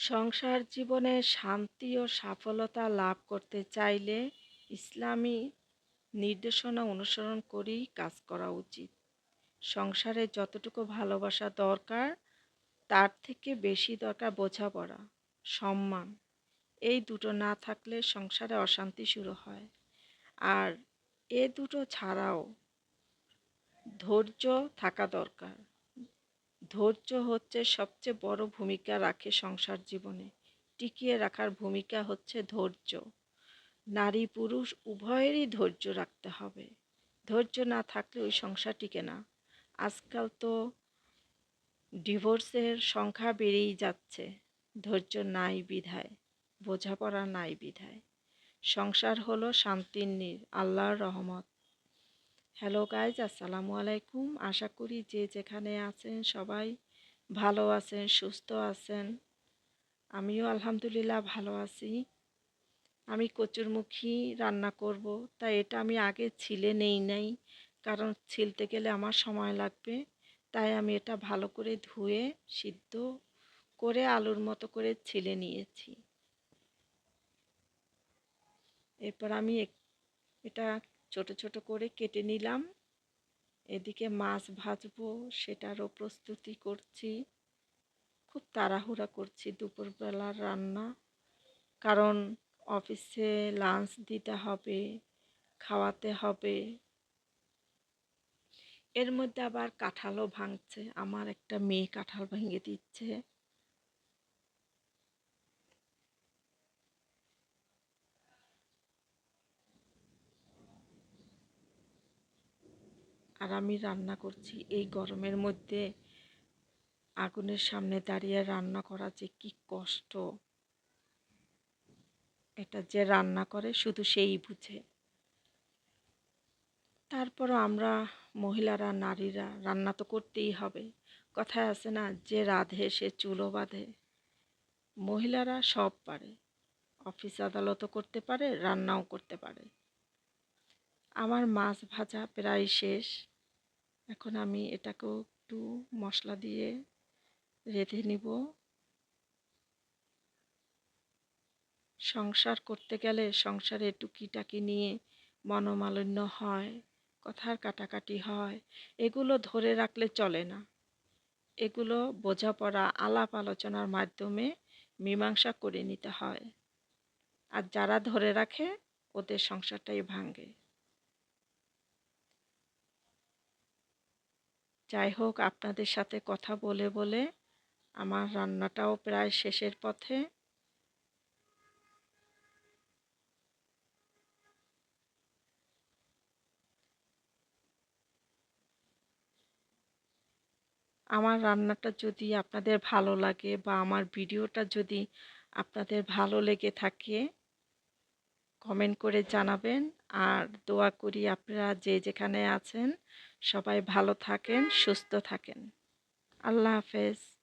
সংসার জীবনে শান্তি ও সফলতা লাভ করতে চাইলে ইসলামী নির্দেশনা অনুসরণ করেই কাজ করা উচিত। সংসারে যতটুকু ভালোবাসা দরকার, তার থেকে বেশি দরকার বোঝাপড়া, সম্মান। এই দুটো না থাকলে সংসারে অশান্তি শুরু হয়। আর এ দুটো ছাড়াও ধৈর্য থাকা দরকার। ধৈর্য হচ্ছে সবচেয়ে বড় ভূমিকা রাখে সংসার জীবনে। টিকিয়ে রাখার ভূমিকা হচ্ছে ধৈর্য। নারী পুরুষ উভয়েরই ধৈর্য রাখতে হবে। ধৈর্য না থাকলে ওই সংসার টিকে না। আজকাল তো ডিভোর্সের সংখ্যা বেড়েই যাচ্ছে। ধৈর্য নাই বিধায়, বোঝাপড়া নাই বিধায়। সংসার হলো শান্তির নীর, আল্লাহর রহমত। হ্যালো গাইজ, আসসালামু আলাইকুম। আশা করি যে যেখানে আছেন সবাই ভালো আছেন, সুস্থ আছেন। আমিও আলহামদুলিল্লাহ ভালো আছি। আমি কচুরমুখী রান্না করব, তাই এটা আমি আগে ছিলে নেই নাই, কারণ ছিলতে গেলে আমার সময় লাগবে। তাই আমি এটা ভালো করে ধুয়ে, সিদ্ধ করে আলুর মতো করে ছিলে নিয়েছি। এরপর আমি এটা ছোট ছোট করে কেটে নিলাম। এদিকে মাছ ভাজবো, সেটারও প্রস্তুতি করছি। খুব তাড়াহুড়া করছি দুপুরবেলার রান্না, কারণ অফিসে লাঞ্চ দিতে হবে, খাওয়াতে হবে। এর মধ্যে আবার কাঁঠালও ভাঙছে, আমার একটা মেয়ে কাঁঠাল ভেঙে দিচ্ছে। আর আমি রান্না করছি এই গরমের মধ্যে। আগুনের সামনে দাঁড়িয়ে রান্না করা যে কি কষ্ট। এটা যে রান্না করে শুধু সেই বুঝে। তারপরও আমরা মহিলারা, নারীরা রান্না তো করতেই হবে। কথায় আছে না, যে রাধে সে চুলো বাঁধে। মহিলারা সব পারে। অফিস আদালতও করতে পারে, রান্নাও করতে পারে। আমার মাছ ভাজা প্রায় শেষ। এখন আমি এটাকেও একটু মশলা দিয়ে রেঁধে নিব। সংসার করতে গেলে সংসারে টুকিটাকি নিয়ে মনোমালিন্য হয়, কথার কাটাকাটি হয়, এগুলো ধরে রাখলে চলে না। এগুলো বোঝাপড়া, আলাপ আলোচনার মাধ্যমে মীমাংসা করে নিতে হয়। আর যারা ধরে রাখে, ওদের সংসারটাই ভাঙে। যাই হোক আপনাদের সাথে কথা বলে বলে আমার রান্নাটাও প্রায় শেষের পথে। আমার রান্নাটা যদি আপনাদের ভালো লাগে বা আমার ভিডিওটা যদি আপনাদের ভালো লেগে থাকে কমেন্ট করে জানাবেন। আর দোয়া করি আপনারা যে যেখানে আছেন, সবাই ভালো থাকেন, সুস্থ থাকেন। আল্লাহ হাফেজ।